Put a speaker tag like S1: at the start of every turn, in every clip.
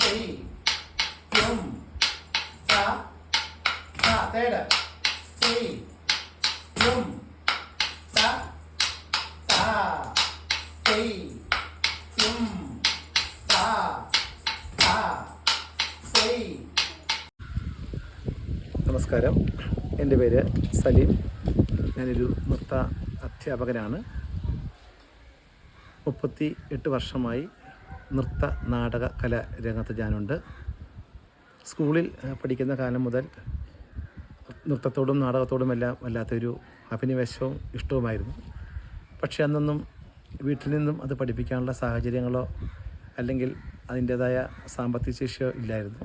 S1: C യും സ സ തേർഡ് സി യും സ സ സി യും സ സ സി
S2: നമസ്കാരം. എന്റെ പേര് സലീം. ഞാനൊരു നൃത്ത അധ്യാപകനാണ്. മുപ്പത്തി എട്ട് വർഷമായി നൃത്ത നാടക കല രംഗത്ത് ഞാനുണ്ട്. സ്കൂളിൽ പഠിക്കുന്ന കാലം മുതൽ നൃത്തത്തോടും നാടകത്തോടും എല്ലാം വല്ലാത്തൊരു അഭിനിവേശവും ഇഷ്ടവുമായിരുന്നു. പക്ഷേ അന്നൊന്നും വീട്ടിൽ നിന്നും അത് പഠിപ്പിക്കാനുള്ള സാഹചര്യങ്ങളോ അല്ലെങ്കിൽ അതിന്റേതായ സാമ്പത്തിക ശേഷിയോ ഇല്ലായിരുന്നു.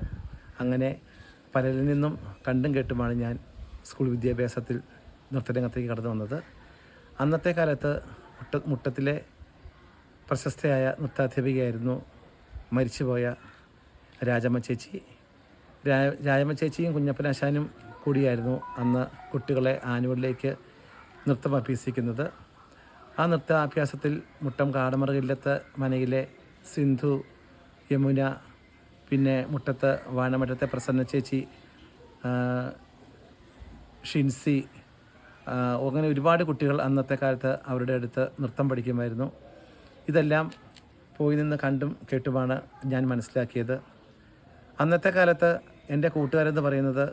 S2: അങ്ങനെ പലരിൽ നിന്നും കണ്ടും കേട്ടുമാണ് ഞാൻ സ്കൂൾ വിദ്യാഭ്യാസത്തിൽ നൃത്തരംഗത്തേക്ക് കടന്നു വന്നത്. അന്നത്തെ കാലത്ത് മുട്ട മുട്ടത്തിലെ പ്രശസ്തയായ നൃത്താധ്യാപികയായിരുന്നു മരിച്ചുപോയ രാജമ്മ ചേച്ചി. രാജമ്മ ചേച്ചിയും കുഞ്ഞപ്പനാശാനും കൂടിയായിരുന്നു അന്ന് കുട്ടികളെ ആനുവലിലേക്ക് നൃത്തം അഭ്യസിക്കുന്നത്. ആ നൃത്താഭ്യാസത്തിൽ മുട്ടം കാടമറകില്ലത്ത് മനയിലെ സിന്ധു യമുന പിന്നെ മുട്ടത്ത് വാനമറ്റത്തെ പ്രസന്ന ചേച്ചി ഷിൻസി അങ്ങനെ ഒരുപാട് കുട്ടികൾ അന്നത്തെ കാലത്ത് അവരുടെ അടുത്ത് നൃത്തം പഠിക്കുമായിരുന്നു. ഇതെല്ലാം പോയി നിന്ന് കണ്ടും കേട്ടുമാണ് ഞാൻ മനസ്സിലാക്കിയത്. അന്നത്തെ കാലത്ത് എന്റെ കൂട്ടുകാരെന്ന് പറയുന്നത്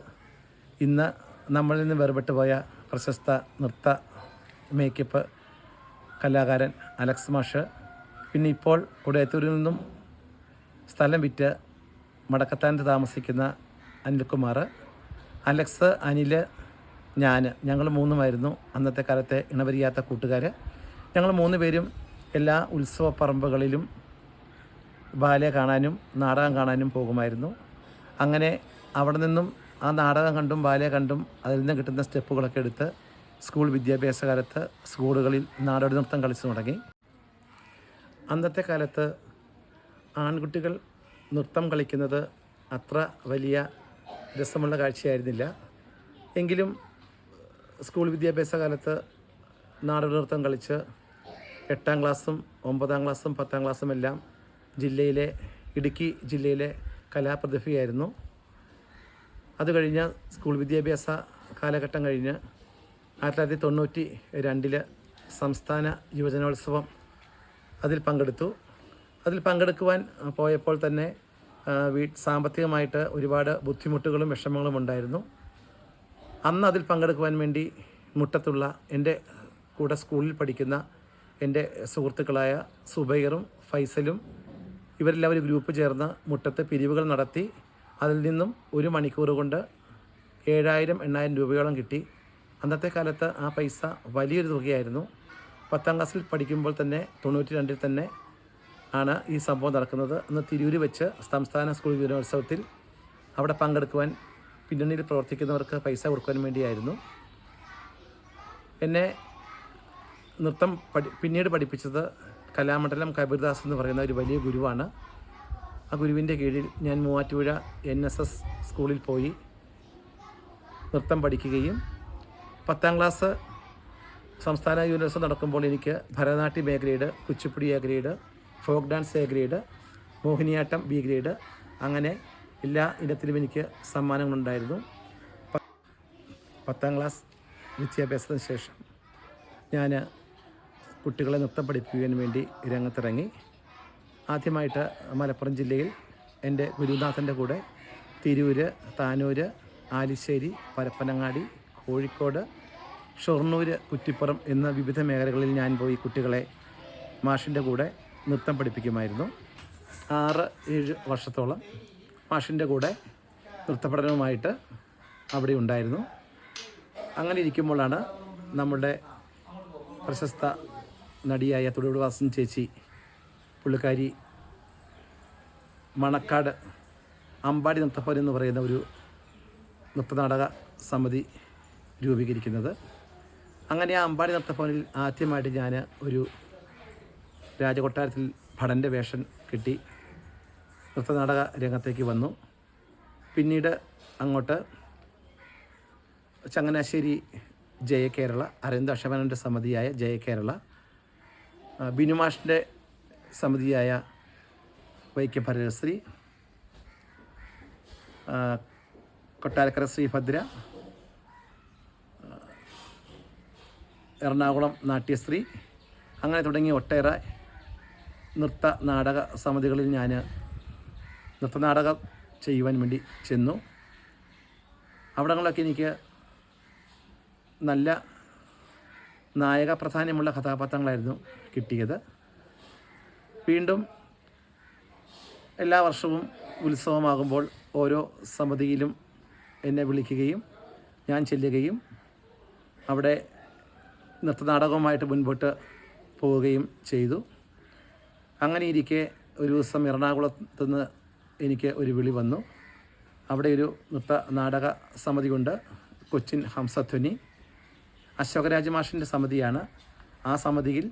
S2: ഇന്ന് നമ്മളിൽ നിന്ന് വേർപെട്ടു പോയ പ്രശസ്ത നൃത്ത മേക്കപ്പ് കലാകാരൻ അലക്സ് മാഷ്. പിന്നെ ഇപ്പോൾ കുടയത്തൂരിൽ നിന്നും സ്ഥലം വിറ്റ് മടക്കത്താനത്ത് താമസിക്കുന്ന അനിൽകുമാർ. അലക്സ് അനിൽ ഞാൻ ഞങ്ങൾ മൂന്നുമായിരുന്നു അന്നത്തെ കാലത്തെ ഇണവരിയാത്ത കൂട്ടുകാർ ഞങ്ങൾ മൂന്ന് പേരും എല്ലാ ഉത്സവ പറമ്പുകളിലും ബാലെ കാണാനും നാടകം കാണാനും പോകുമായിരുന്നു. അങ്ങനെ അവിടെ നിന്നും ആ നാടകം കണ്ടും ബാലെ കണ്ടും അതിൽ നിന്ന് കിട്ടുന്ന സ്റ്റെപ്പുകളൊക്കെ എടുത്ത് സ്കൂൾ വിദ്യാഭ്യാസ കാലത്ത് സ്കൂളുകളിൽ നാടോടി നൃത്തം കളിച്ചു തുടങ്ങി. അന്നത്തെ കാലത്ത് ആൺകുട്ടികൾ നൃത്തം കളിക്കുന്നത് അത്ര വലിയ രസമുള്ള കാഴ്ചയായിരുന്നില്ല. എങ്കിലും സ്കൂൾ വിദ്യാഭ്യാസ കാലത്ത് നാടോടി നൃത്തം കളിച്ച് എട്ടാം ക്ലാസ്സും ഒമ്പതാം ക്ലാസ്സും പത്താം ക്ലാസ്സും എല്ലാം ജില്ലയിലെ ഇടുക്കി ജില്ലയിലെ കലാപ്രതിഭയായിരുന്നു. അത് കഴിഞ്ഞ് സ്കൂൾ വിദ്യാഭ്യാസ കാലഘട്ടം കഴിഞ്ഞ് ആയിരത്തി തൊള്ളായിരത്തി തൊണ്ണൂറ്റി രണ്ടിൽ സംസ്ഥാന യുവജനോത്സവം അതിൽ പങ്കെടുത്തു. അതിൽ പങ്കെടുക്കുവാൻ പോയപ്പോൾ തന്നെ വീ സാമ്പത്തികമായിട്ട് ഒരുപാട് ബുദ്ധിമുട്ടുകളും വിഷമങ്ങളും ഉണ്ടായിരുന്നു. അന്ന് അതിൽ പങ്കെടുക്കുവാൻ വേണ്ടി മുട്ടത്തുള്ള എന്റെ കൂടെ സ്കൂളിൽ പഠിക്കുന്ന എന്റെ സുഹൃത്തുക്കളായ സുബൈറും ഫൈസലും ഇവരെല്ലാവരും ഗ്രൂപ്പ് ചേർന്ന് മുട്ടത്ത് പിരിവുകൾ നടത്തി അതിൽ നിന്നും ഒരു മണിക്കൂർ കൊണ്ട് ഏഴായിരം എണ്ണായിരം രൂപയോളം കിട്ടി. അന്നത്തെ കാലത്ത് ആ പൈസ വലിയൊരു തുകയായിരുന്നു. പത്താം ക്ലാസ്സിൽ പഠിക്കുമ്പോൾ തന്നെ തൊണ്ണൂറ്റി രണ്ടിൽ തന്നെ ആണ് ഈ സംഭവം നടക്കുന്നത്. അന്ന് തിരൂര് വെച്ച് സംസ്ഥാന സ്കൂൾ യുവജനോത്സവത്തിൽ അവിടെ പങ്കെടുക്കുവാൻ പിന്നണിയിൽ പ്രവർത്തിക്കുന്നവർക്ക് പൈസ കൊടുക്കുവാൻ വേണ്ടിയായിരുന്നു. എന്നെ നൃത്തം പഠി പിന്നീട് പഠിപ്പിച്ചത് കലാമണ്ഡലം കബീർദാസ് എന്ന് പറയുന്ന ഒരു വലിയ ഗുരുവാണ്. ആ ഗുരുവിന്റെ കീഴിൽ ഞാൻ മൂവാറ്റുപുഴ എൻ എസ് എസ് സ്കൂളിൽ പോയി നൃത്തം പഠിക്കുകയും പത്താം ക്ലാസ് സംസ്ഥാന യൂണിവേഴ്സിറ്റി നടക്കുമ്പോൾ എനിക്ക് Bharatanatyam A grade Kuchipudi A grade folk dance A grade Mohiniyattam B grade അങ്ങനെ എല്ലാ ഇനത്തിലും എനിക്ക് സമ്മാനങ്ങളുണ്ടായിരുന്നു. പത്താം ക്ലാസ് വിദ്യാഭ്യാസത്തിന് ശേഷം ഞാൻ കുട്ടികളെ നൃത്തം പഠിപ്പിക്കുവാൻ വേണ്ടി രംഗത്തിറങ്ങി. ആദ്യമായിട്ട് മലപ്പുറം ജില്ലയിൽ എന്റെ ഗുരുനാഥന്റെ കൂടെ തിരൂര് താനൂര് ആലിശ്ശേരി പരപ്പനങ്ങാടി കോഴിക്കോട് ഷൊർണൂര് കുറ്റിപ്പുറം എന്ന വിവിധ മേഖലകളിൽ ഞാൻ പോയി കുട്ടികളെ മാഷിന്റെ കൂടെ നൃത്തം പഠിപ്പിക്കുമായിരുന്നു. ആറ് ഏഴ് വർഷത്തോളം മാഷിന്റെ കൂടെ നൃത്തപഠനവുമായിട്ട് അവിടെ ഉണ്ടായിരുന്നു. അങ്ങനെ ഇരിക്കുമ്പോഴാണ് നമ്മുടെ പ്രശസ്ത നടിയായ തൊടുവാസൻ ചേച്ചി പുള്ളിക്കാരി മണക്കാട് അമ്പാടി നൃത്തഭവൻ എന്ന് പറയുന്ന ഒരു നൃത്തനാടക സമിതി രൂപീകരിക്കുന്നത്. അങ്ങനെ ആ അമ്പാടി നൃത്തഭവനിൽ ആദ്യമായിട്ട് ഞാൻ ഒരു രാജകൊട്ടാരത്തിൽ ഭടന്റെ വേഷം കിട്ടി നൃത്തനാടക രംഗത്തേക്ക് വന്നു. പിന്നീട് അങ്ങോട്ട് ചങ്ങനാശ്ശേരി ജയകേരള അരവിന്ദ് അക്ഷമനന്റെ സമിതിയായ ജയകേരള ബിനുമാഷിന്റെ സമിതിയായ ആ, കൊട്ടാരക്കര ശ്രീഭദ്ര എറണാകുളം നാട്യശ്രീ അങ്ങനെ തുടങ്ങി ഒട്ടേറെ നൃത്ത നാടക സമിതികളിൽ ഞാൻ നൃത്തനാടകം ചെയ്യുവാൻ വേണ്ടി ചെന്നു. അവിടങ്ങളിലൊക്കെ എനിക്ക് നല്ല നായക പ്രാധാന്യമുള്ള കഥാപാത്രങ്ങളായിരുന്നു കിട്ടിയത്. വീണ്ടും എല്ലാ വർഷവും ഉത്സവമാകുമ്പോൾ ഓരോ സമിതിയിലും എന്നെ വിളിക്കുകയും ഞാൻ ചെല്ലുകയും അവിടെ നൃത്തനാടകവുമായിട്ട് മുൻപോട്ട് പോവുകയും ചെയ്തു. അങ്ങനെ ഇരിക്കെ ഒരു ദിവസം എറണാകുളത്ത് നിന്ന് എനിക്ക് ഒരു വിളി വന്നു. അവിടെ ഒരു നൃത്ത നാടക സമിതി കൊണ്ട് കൊച്ചിൻ ഹംസധ്വനി. അശോകരാജ മാഷിന്റെ സമിതിയാണ്. ആ സമിതിയിൽ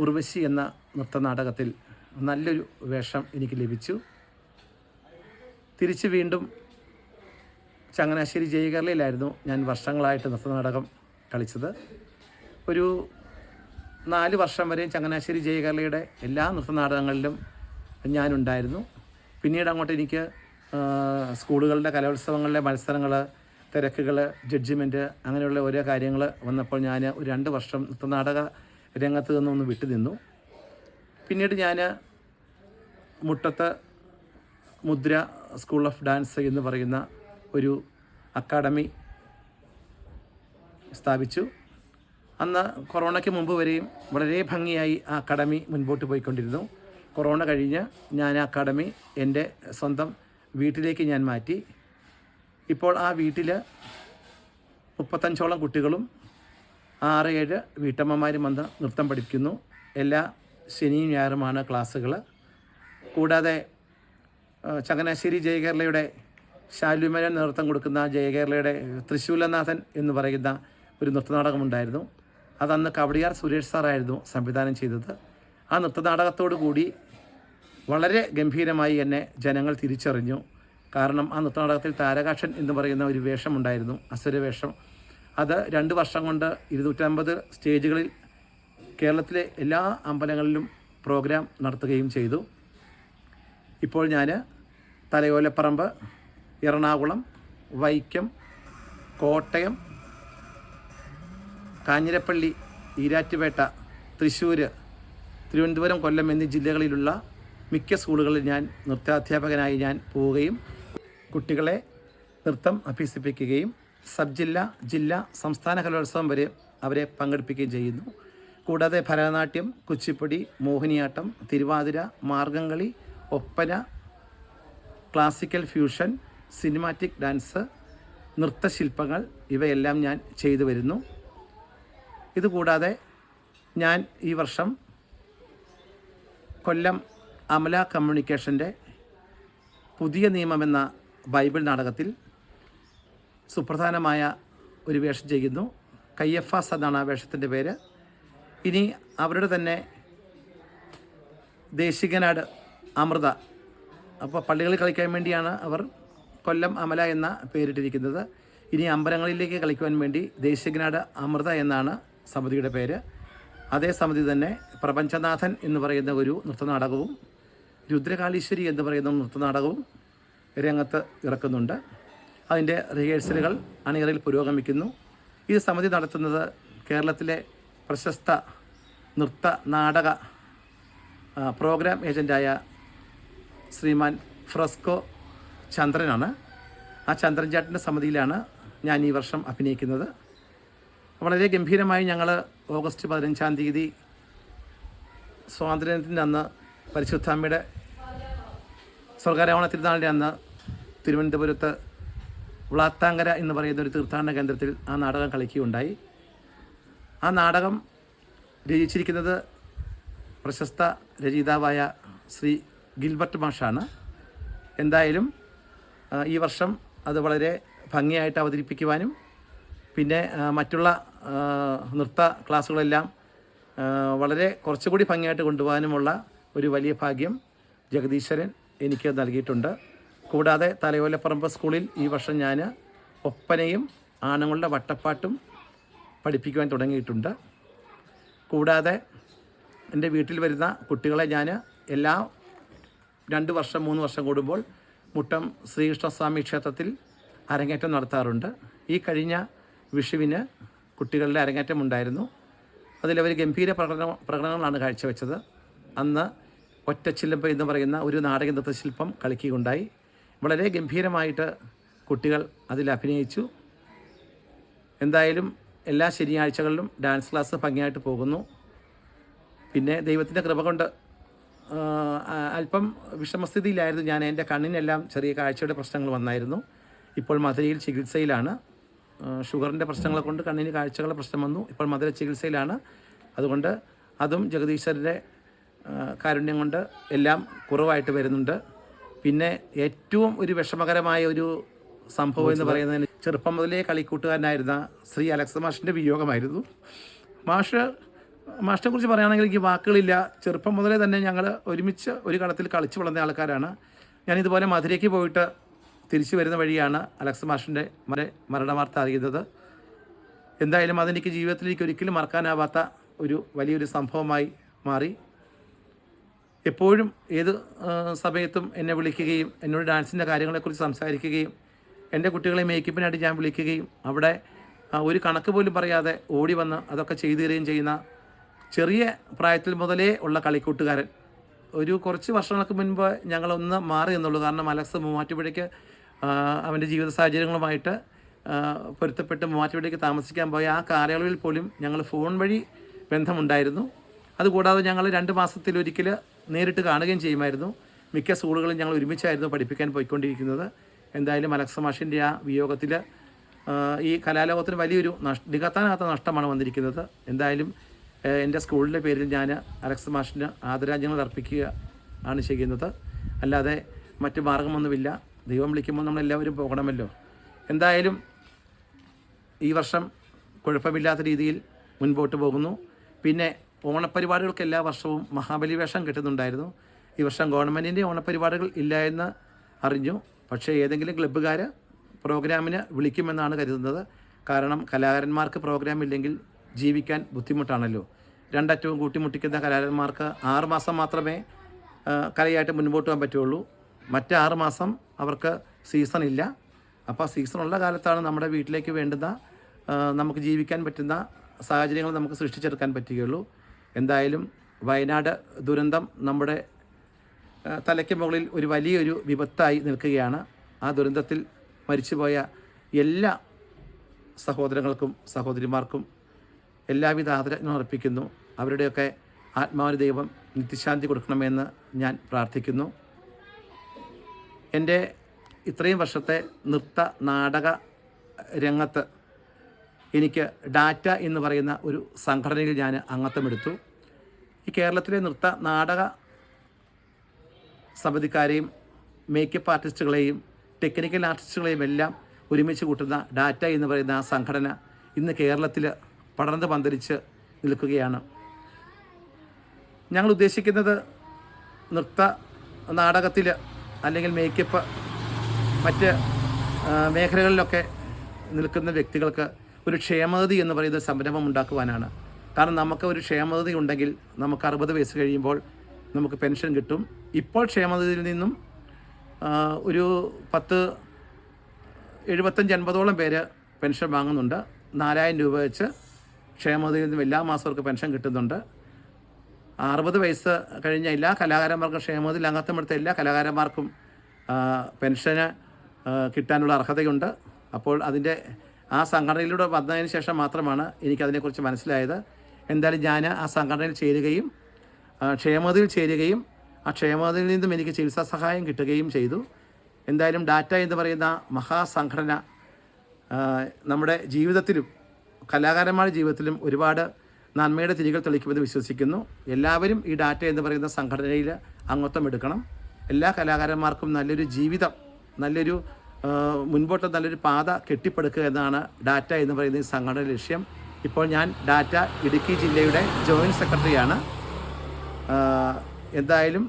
S2: ഉർവശി എന്ന നൃത്തനാടകത്തിൽ നല്ലൊരു വേഷം എനിക്ക് ലഭിച്ചു. തിരിച്ച് വീണ്ടും ചങ്ങനാശ്ശേരി ജയകേരളയിലായിരുന്നു ഞാൻ വർഷങ്ങളായിട്ട് നൃത്തനാടകം കളിച്ചത്. ഒരു നാല് വർഷം വരെയും ചങ്ങനാശ്ശേരി ജയകേരളയുടെ എല്ലാ നൃത്തനാടകങ്ങളിലും ഞാനുണ്ടായിരുന്നു. പിന്നീട് അങ്ങോട്ട് എനിക്ക് സ്കൂളുകളുടെ കലോത്സവങ്ങളിലെ മത്സരങ്ങൾ തിരക്കുകൾ ജഡ്ജ്മെന്റ് അങ്ങനെയുള്ള ഓരോ കാര്യങ്ങൾ വന്നപ്പോൾ ഞാൻ ഒരു രണ്ട് വർഷം നൃത്തനാടക രംഗത്ത് നിന്നൊന്ന് വിട്ടു നിന്നു. പിന്നീട് ഞാൻ മുട്ടത്ത് മുദ്ര സ്കൂൾ ഓഫ് ഡാൻസ് എന്ന് പറയുന്ന ഒരു അക്കാഡമി സ്ഥാപിച്ചു. അന്ന് കൊറോണയ്ക്ക് മുമ്പ് വരെയും വളരെ ഭംഗിയായി ആ അക്കാഡമി മുൻപോട്ട് പോയിക്കൊണ്ടിരുന്നു. കൊറോണ കഴിഞ്ഞ് ഞാൻ ആ അക്കാഡമി എന്റെ സ്വന്തം വീട്ടിലേക്ക് ഞാൻ മാറ്റി. ഇപ്പോൾ ആ വീട്ടിൽ മുപ്പത്തഞ്ചോളം കുട്ടികളും ആറ് ഏഴ് വീട്ടമ്മമാരും വന്ന് നൃത്തം പഠിക്കുന്നു എല്ലാ ശനിയും ഞായറുമാണ് ക്ലാസ്സുകൾ കൂടാതെ ചങ്ങനാശ്ശേരി ജയകേരളയുടെ ശാലുമേനൻ നൃത്തം കൊടുക്കുന്ന ജയകേരളയുടെ തൃശ്ശൂലനാഥൻ എന്ന് പറയുന്ന ഒരു നൃത്തനാടകമുണ്ടായിരുന്നു അതന്ന് കവടിയാർ സുരേഷ് സാറായിരുന്നു സംവിധാനം ചെയ്തത്. ആ നൃത്തനാടകത്തോടു കൂടി വളരെ ഗംഭീരമായി എന്നെ ജനങ്ങൾ തിരിച്ചറിഞ്ഞു. കാരണം ആ നൃത്തനാടകത്തിൽ താരകാക്ഷൻ എന്ന് പറയുന്ന ഒരു വേഷമുണ്ടായിരുന്നു അസുരവേഷം അത് രണ്ട് വർഷം കൊണ്ട് ഇരുന്നൂറ്റമ്പത് സ്റ്റേജുകളിൽ കേരളത്തിലെ എല്ലാ അമ്പലങ്ങളിലും പ്രോഗ്രാം നടത്തുകയും ചെയ്തു. ഇപ്പോൾ ഞാൻ തലയോലപ്പറമ്പ് എറണാകുളം വൈക്കം കോട്ടയം കാഞ്ഞിരപ്പള്ളി ഈരാറ്റുപേട്ട തൃശ്ശൂർ തിരുവനന്തപുരം കൊല്ലം എന്നീ ജില്ലകളിലുള്ള മിക്ക സ്കൂളുകളിൽ ഞാൻ നൃത്താധ്യാപകനായി ഞാൻ പോവുകയും കുട്ടികളെ നൃത്തം അഭ്യസിപ്പിക്കുകയും സബ് ജില്ല ജില്ല സംസ്ഥാന കലോത്സവം വരെ അവരെ പങ്കെടുപ്പിക്കുകയും ചെയ്യുന്നു. കൂടാതെ Bharatanatyam Kuchipudi Mohiniyattam Thiruvathira Margamkali Oppana classical fusion cinematic dance നൃത്തശില്പങ്ങൾ ഇവയെല്ലാം ഞാൻ ചെയ്തു വരുന്നു. ഇതുകൂടാതെ ഞാൻ ഈ വർഷം കൊല്ലം അമല കമ്മ്യൂണിക്കേഷന്റെ പുതിയ നിയമമെന്ന ബൈബിൾ നാടകത്തിൽ സുപ്രധാനമായ ഒരു വേഷം ചെയ്യുന്നു. കയ്യഫാസ് എന്നാണ് ആ വേഷത്തിന്റെ പേര്. ഇനി അവരുടെ തന്നെ ദേശികനാട് അമൃത. അപ്പോൾ പള്ളികളിൽ കളിക്കാൻ വേണ്ടിയാണ് അവർ കൊല്ലം അമല എന്ന പേരിട്ടിരിക്കുന്നത്. ഇനി അമ്പലങ്ങളിലേക്ക് കളിക്കുവാൻ വേണ്ടി ദേശികനാട് അമൃത എന്നാണ് സമിതിയുടെ പേര്. അതേ സമിതി തന്നെ പ്രപഞ്ചനാഥൻ എന്ന് പറയുന്ന ഒരു നൃത്തനാടകവും രുദ്രകാളീശ്വരി എന്ന് പറയുന്ന നൃത്തനാടകവും രംഗത്ത് ഇറക്കുന്നുണ്ട്. അതിന്റെ റിഹേഴ്സലുകൾ അണിയറയിൽ പുരോഗമിക്കുന്നു. ഈ സമിതി നടത്തുന്നത് കേരളത്തിലെ പ്രശസ്ത നൃത്ത നാടക പ്രോഗ്രാം ഏജന്റായ ശ്രീമാൻ ഫ്രസ്കോ ചന്ദ്രനാണ്. ആ ചന്ദ്രൻ ചാട്ടിന്റെ സമിതിയിലാണ് ഞാൻ ഈ വർഷം അഭിനയിക്കുന്നത്. വളരെ ഗംഭീരമായി ഞങ്ങൾ ഓഗസ്റ്റ് പതിനഞ്ചാം തീയതി സ്വാതന്ത്ര്യത്തിന്റെ അന്ന് പരിശുദ്ധാമ്മയുടെ സ്വർഗാരോഹണ തിരുനാളിന്റെ അന്ന് തിരുവനന്തപുരത്ത് വ്ളാത്താങ്കര എന്ന് പറയുന്ന ഒരു തീർത്ഥാടന കേന്ദ്രത്തിൽ ആ നാടകം കളിക്കുകയുണ്ടായി. ആ നാടകം രചിച്ചിരിക്കുന്നത് പ്രശസ്ത രചയിതാവായ ശ്രീ ഗിൽബർട്ട് മാഷാണ്. എന്തായാലും ഈ വർഷം അത് വളരെ ഭംഗിയായിട്ട് അവതരിപ്പിക്കുവാനും പിന്നെ മറ്റുള്ള നൃത്ത ക്ലാസ്സുകളെല്ലാം വളരെ കുറച്ചുകൂടി ഭംഗിയായിട്ട് കൊണ്ടുപോകാനുമുള്ള ഒരു വലിയ ഭാഗ്യം ജഗദീശ്വരൻ എനിക്ക് നൽകിയിട്ടുണ്ട്. കൂടാതെ തലയോലപ്പറമ്പ് സ്കൂളിൽ ഈ വർഷം ഞാൻ ഒപ്പനയും ആണുങ്ങളുടെ വട്ടപ്പാട്ടും പഠിപ്പിക്കുവാൻ തുടങ്ങിയിട്ടുണ്ട്. കൂടാതെ എന്റെ വീട്ടിൽ വരുന്ന കുട്ടികളെ ഞാൻ എല്ലാ രണ്ട് വർഷം മൂന്ന് വർഷം കൂടുമ്പോൾ മുട്ടം ശ്രീകൃഷ്ണസ്വാമി ക്ഷേത്രത്തിൽ അരങ്ങേറ്റം നടത്താറുണ്ട്. ഈ കഴിഞ്ഞ വിഷുവിന് കുട്ടികളുടെ അരങ്ങേറ്റം ഉണ്ടായിരുന്നു. അതിലവർ ഗംഭീര പ്രകടന പ്രകടനങ്ങളാണ് കാഴ്ചവെച്ചത്. അന്ന് ഒറ്റച്ചിലമ്പ് എന്ന് പറയുന്ന ഒരു നാടക നൃത്തശില്പം കളിക്കുകയുണ്ടായി. വളരെ ഗംഭീരമായിട്ട് കുട്ടികൾ അതിൽ അഭിനയിച്ചു. എന്തായാലും എല്ലാ ശനിയാഴ്ചകളിലും ഡാൻസ് ക്ലാസ് ഭംഗിയായിട്ട് പോകുന്നു. പിന്നെ ദൈവത്തിന്റെ കൃപ കൊണ്ട് അല്പം വിഷമസ്ഥിതിയിലായിരുന്നു ഞാൻ. എന്റെ കണ്ണിനെല്ലാം ചെറിയ കാഴ്ചയുടെ പ്രശ്നങ്ങൾ വന്നായിരുന്നു. ഇപ്പോൾ മധുരയിൽ ചികിത്സയിലാണ്. ഷുഗറിന്റെ പ്രശ്നങ്ങളെ കൊണ്ട് കണ്ണിന് കാഴ്ചകളുടെ പ്രശ്നം വന്നു. ഇപ്പോൾ മധുര ചികിത്സയിലാണ്. അതുകൊണ്ട് അതും ജഗദീശ്വരന്റെ കാരുണ്യം കൊണ്ട് എല്ലാം കുറവായിട്ട് വരുന്നുണ്ട്. പിന്നെ ഏറ്റവും ഒരു വിഷമകരമായ ഒരു സംഭവം എന്ന് പറയുന്നതിന് ചെറുപ്പം മുതലേ കളിക്കൂട്ടുകാരനായിരുന്ന ശ്രീ അലക്സ് മാഷിന്റെ വിയോഗമായിരുന്നു. മാഷ് മാഷിനെ കുറിച്ച് പറയുകയാണെങ്കിൽ എനിക്ക് വാക്കുകളില്ല. ചെറുപ്പം മുതലേ തന്നെ ഞങ്ങൾ ഒരുമിച്ച് ഒരു കളത്തിൽ കളിച്ചു വളർന്ന ആൾക്കാരാണ്. ഞാൻ ഇതുപോലെ മധുരയ്ക്ക് പോയിട്ട് തിരിച്ചു വരുന്ന വഴിയാണ് അലക്സ് മാഷിന്റെ മര മരണവാർത്ത അറിയുന്നത്. എന്തായാലും അതെനിക്ക് ജീവിതത്തിലേക്ക് ഒരിക്കലും മറക്കാനാവാത്ത ഒരു വലിയൊരു സംഭവമായി മാറി. എപ്പോഴും ഏത് സമയത്തും എന്നെ വിളിക്കുകയും എന്നോട് ഡാൻസിന്റെ കാര്യങ്ങളെക്കുറിച്ച് സംസാരിക്കുകയും എന്റെ കുട്ടികളെ മേക്കപ്പിനായിട്ട് ഞാൻ വിളിക്കുകയും അവിടെ ഒരു കണക്ക് പോലും പറയാതെ ഓടി വന്ന് അതൊക്കെ ചെയ്തു തരികയും ചെയ്യുന്ന ചെറിയ പ്രായത്തിൽ മുതലേ ഉള്ള കളിക്കൂട്ടുകാരൻ. ഒരു കുറച്ച് വർഷങ്ങൾക്ക് മുൻപ് ഞങ്ങളൊന്ന് മാറി എന്നുള്ളൂ കാരണം അലക്സ് മൂവാറ്റുപുഴയ്ക്ക് അവന്റെ ജീവിത സാഹചര്യങ്ങളുമായിട്ട് പൊരുത്തപ്പെട്ട് മൂവാറ്റുപുഴയ്ക്ക് താമസിക്കാൻ പോയ ആ കാലയളവിൽ പോലും ഞങ്ങൾ ഫോൺ വഴി ബന്ധമുണ്ടായിരുന്നു. അതുകൂടാതെ ഞങ്ങൾ രണ്ട് മാസത്തിലൊരിക്കൽ നേരിട്ട് കാണുകയും ചെയ്യുമായിരുന്നു. മിക്ക സ്കൂളുകളും ഞങ്ങൾ ഒരുമിച്ചായിരുന്നു പഠിപ്പിക്കാൻ പോയിക്കൊണ്ടിരിക്കുന്നത്. എന്തായാലും അലക്സ മാഷിന്റെ ആ വിയോഗത്തിൽ ഈ കലാലോകത്തിന് വലിയൊരു നഷ് നികത്താനാകാത്ത നഷ്ടമാണ് വന്നിരിക്കുന്നത്. എന്തായാലും എന്റെ സ്കൂളിന്റെ പേരിൽ ഞാൻ അലക്സ് മാഷിന് ആദരാജ്ഞങ്ങൾ അർപ്പിക്കുക ആണ് ചെയ്യുന്നത്. അല്ലാതെ മറ്റ് മാർഗമൊന്നുമില്ല. ദൈവം വിളിക്കുമ്പോൾ നമ്മളെല്ലാവരും പോകണമല്ലോ. എന്തായാലും ഈ വർഷം കുഴപ്പമില്ലാത്ത രീതിയിൽ മുൻപോട്ട് പോകുന്നു. പിന്നെ ഓണപ്പരിപാടികൾക്ക് എല്ലാ വർഷവും മഹാബലി വേഷം കിട്ടുന്നുണ്ടായിരുന്നു. ഈ വർഷം ഗവൺമെന്റിന്റെ ഓണപ്പരിപാടികൾ ഇല്ല എന്ന് അറിഞ്ഞു. പക്ഷേ ഏതെങ്കിലും ക്ലബ്ബുകാർ പ്രോഗ്രാമിന് വിളിക്കുമെന്നാണ് കരുതുന്നത്. കാരണം കലാകാരന്മാർക്ക് പ്രോഗ്രാം ഇല്ലെങ്കിൽ ജീവിക്കാൻ ബുദ്ധിമുട്ടാണല്ലോ. രണ്ടറ്റവും കൂട്ടിമുട്ടിക്കുന്ന കലാകാരന്മാർക്ക് ആറ് മാസം മാത്രമേ കലയായിട്ട് മുൻപോട്ട് പോകാൻ പറ്റുള്ളൂ. മറ്റ് ആറ് മാസം അവർക്ക് സീസൺ ഇല്ല. അപ്പോൾ സീസൺ ഉള്ള കാലത്താണ് നമ്മുടെ വീട്ടിലേക്ക് വേണ്ടുന്ന നമുക്ക് ജീവിക്കാൻ പറ്റുന്ന സാഹചര്യങ്ങൾ നമുക്ക് സൃഷ്ടിച്ചെടുക്കാൻ പറ്റുകയുള്ളൂ. എന്തായാലും വയനാട് ദുരന്തം നമ്മുടെ തലയ്ക്ക് മുകളിൽ ഒരു വലിയൊരു വിപത്തായി നിൽക്കുകയാണ്. ആ ദുരന്തത്തിൽ മരിച്ചുപോയ എല്ലാ സഹോദരങ്ങൾക്കും സഹോദരിമാർക്കും എല്ലാവിധ ആദരങ്ങളും അർപ്പിക്കുന്നു. അവരുടെയൊക്കെ ആത്മാവിന് ദൈവം നിത്യശാന്തി കൊടുക്കണമെന്ന് ഞാൻ പ്രാർത്ഥിക്കുന്നു. എന്റെ ഇത്രയും വർഷത്തെ നൃത്ത നാടക രംഗത്ത് എനിക്ക് ഡാറ്റ എന്ന് പറയുന്ന ഒരു സംഘടനയിൽ ഞാൻ അംഗത്വമെടുത്തു. ഈ കേരളത്തിലെ നൃത്ത നാടക സമിതിക്കാരെയും മേക്കപ്പ് ആർട്ടിസ്റ്റുകളെയും ടെക്നിക്കൽ ആർട്ടിസ്റ്റുകളെയും എല്ലാം ഒരുമിച്ച് കൂട്ടുന്ന ഡാറ്റ എന്ന് പറയുന്ന ആ സംഘടന ഇന്ന് കേരളത്തിൽ പടർന്ന് പന്തലിച്ച് നിൽക്കുകയാണ്. ഞങ്ങൾ ഉദ്ദേശിക്കുന്നത് നൃത്ത നാടകത്തിൽ അല്ലെങ്കിൽ മേക്കപ്പ് മറ്റ് മേഖലകളിലൊക്കെ നിൽക്കുന്ന വ്യക്തികൾക്ക് ഒരു ക്ഷേമനിധി എന്ന് പറയുന്ന സംരംഭം ഉണ്ടാക്കുവാനാണ്. കാരണം നമുക്ക് ഒരു ക്ഷേമനിധി ഉണ്ടെങ്കിൽ നമുക്ക് അറുപത് വയസ്സ് കഴിയുമ്പോൾ നമുക്ക് പെൻഷൻ കിട്ടും. ഇപ്പോൾ ക്ഷേമനിധിയിൽ നിന്നും ഒരു പത്ത് എഴുപത്തഞ്ച് എൺപതോളം പേര് പെൻഷൻ വാങ്ങുന്നുണ്ട്. നാലായിരം രൂപ വെച്ച് ക്ഷേമനിധിയിൽ നിന്നും എല്ലാ മാസവും അവർക്ക് പെൻഷൻ കിട്ടുന്നുണ്ട്. അറുപത് വയസ്സ് കഴിഞ്ഞ എല്ലാ കലാകാരന്മാർക്കും ക്ഷേമത്തിൽ അംഗത്വമെടുത്ത എല്ലാ കലാകാരന്മാർക്കും പെൻഷന് കിട്ടാനുള്ള അർഹതയുണ്ട്. അപ്പോൾ അതിന്റെ ആ സംഘടനയിലൂടെ വന്നതിന് ശേഷം മാത്രമാണ് എനിക്കതിനെക്കുറിച്ച് മനസ്സിലായത്. എന്തായാലും ഞാൻ ആ സംഘടനയിൽ ചേരുകയും ക്ഷേമതയിൽ ചേരുകയും ആ ക്ഷേമതയിൽ നിന്നും എനിക്ക് ചികിത്സാ സഹായം കിട്ടുകയും ചെയ്തു. എന്തായാലും ഡാറ്റ എന്ന് പറയുന്ന മഹാസംഘടന നമ്മുടെ ജീവിതത്തിലും കലാകാരന്മാരുടെ ജീവിതത്തിലും ഒരുപാട് നന്മയുടെ തിരികൾ തെളിക്കുമെന്ന് വിശ്വസിക്കുന്നു. എല്ലാവരും ഈ ഡാറ്റ എന്ന് പറയുന്ന സംഘടനയിൽ അംഗത്വം എടുക്കണം. എല്ലാ കലാകാരന്മാർക്കും നല്ലൊരു ജീവിതം നല്ലൊരു മുൻപോട്ട് നല്ലൊരു പാത കെട്ടിപ്പടുക്കുക എന്നാണ് ഡാറ്റ എന്ന് പറയുന്ന ഈ സംഘടന ലക്ഷ്യം. ഇപ്പോൾ ഞാൻ ഡാറ്റ ഇടുക്കി ജില്ലയുടെ ജോയിന്റ് സെക്രട്ടറിയാണ്. എന്തായാലും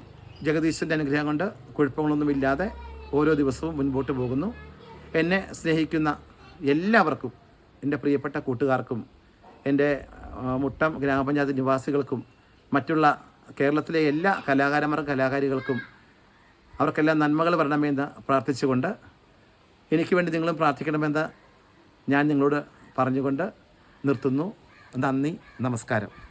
S2: ജഗദീശന്റെ അനുഗ്രഹം കൊണ്ട് കുഴപ്പങ്ങളൊന്നുമില്ലാതെ ഓരോ ദിവസവും മുൻപോട്ട് പോകുന്നു. എന്നെ സ്നേഹിക്കുന്ന എല്ലാവർക്കും എന്റെ പ്രിയപ്പെട്ട കൂട്ടുകാർക്കും എന്റെ മുട്ടം ഗ്രാമപഞ്ചായത്ത് നിവാസികൾക്കും മറ്റുള്ള കേരളത്തിലെ എല്ലാ കലാകാരന്മാർ കലാകാരികൾക്കും അവർക്കെല്ലാം നന്മകൾ വരണമെന്ന് പ്രാർത്ഥിച്ചുകൊണ്ട് എനിക്ക് വേണ്ടി നിങ്ങളും പ്രാർത്ഥിക്കണമെന്ന് ഞാൻ നിങ്ങളോട് പറഞ്ഞുകൊണ്ട് നിർത്തുന്നു. നന്ദി നമസ്കാരം.